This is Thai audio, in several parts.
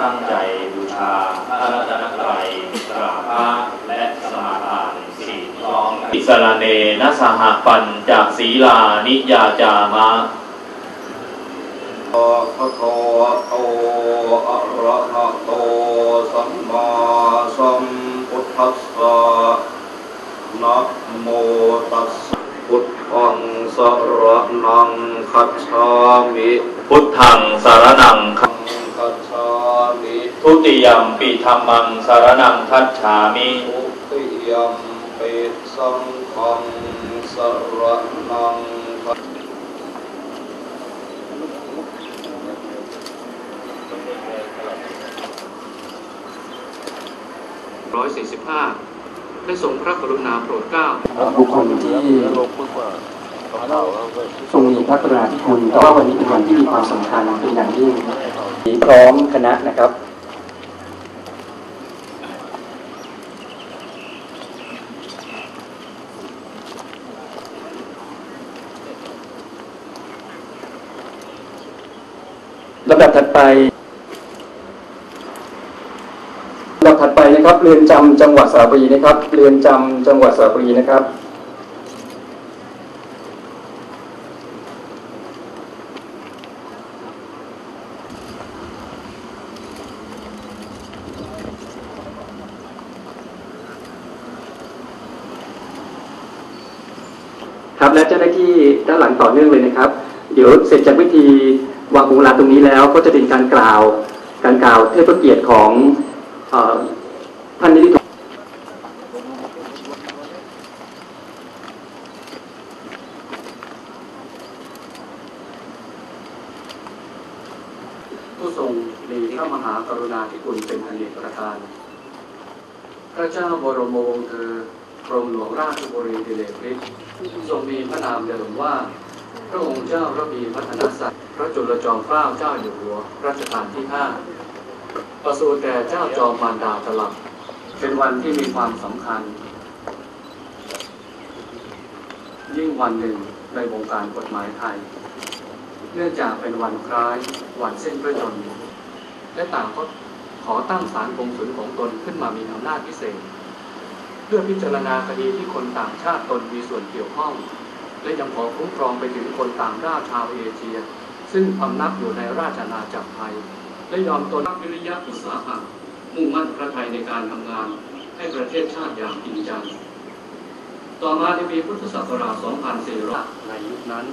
ตั้งใจบูชาพระรัตนตรัยกราบพระและสมาทานสี่ร้องอิสระเนนะสหปัญจศีลานิยาจามะอะระโตโตอะระหะโตสัมมาสัมพุทธัสสะนะโมตัสสะพุทธังสรณังคัจฉามิ พุทธังสารนังคัคัจฉามิ ทุติยมปิธรรมังสารนังคัจฉามิทุติยมปิสังฆังสรณังคัจ145ได้ทรงพระกรุณาโปรดเกล้าบุคคลที่ทรงมีพระกรุณาธิคุณแต่ว่าวันนี้เป็นวันที่มีความสำคัญเป็นอย่างยิ่งพร้อมคณะนะครับ ลำดับถัดไปลำดับถัดไปนะครับ เรือนจำจังหวัดสระบุรีนะครับ เรือนจำจังหวัดสระบุรีนะครับ ครับและเจ้าหน้าที่ด้านหลังต่อเนื่องเลยนะครับ เดี๋ยวเสร็จจากพิธี วางพวงมาลาตรงนี้แล้วก็จะเป็นการกล่าวการกล่าวเทิดพระเกียรติของอท่านนิติธรผู้ทรงมีพระมหากรุณาธิคุณเป็นอเนกประการ พระเจ้าบรมวงศ์เธอกรมหลวงราชบุรีดิเลกฤทธิ์ทรงมีพระนามเดิมว่า พระองค์เจ้าระบีพัฒนศักดิ์พระจุลจอมเกล้าเจ้าอยู่หัวรัชกาลที่ห้าประสูติแด่เจ้าจอมมารดาตลับ เป็นวันที่มีความสำคัญ ยิ่งวันหนึ่งในวงการกฎหมายไทย เนื่องจากเป็นวันคล้ายวันเส้นพระชนม์และต่างก็ขอตั้งศาลกงสุลของตนขึ้นมามีอำนาจพิเศษ เพื่อพิจารณาคดีที่คนต่างชาติตนมีส่วนเกี่ยวข้อง และยังขอคุ้มครองไปถึงคนต่างด้าวชาวเอเชีย ซึ่งพำนักอยู่ในราชอาณาจักรไทย และยอมตนนักวิริยะอุตสาหะมุ่งมั่นพระไทยในการทำงานให้ประเทศชาติอย่างจริงจัง ต่อมาในปีพุทธศักราช 2400 ในยุคนั้น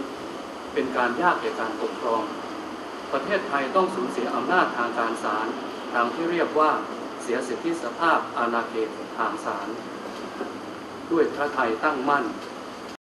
เป็นการยากแก่การปกครอง ประเทศไทยต้องสูญเสียอำนาจทางการศาลตามที่เรียกว่าเสียสิทธิสภาพอาณาเขตทางศาลด้วยพระไทยตั้งมั่น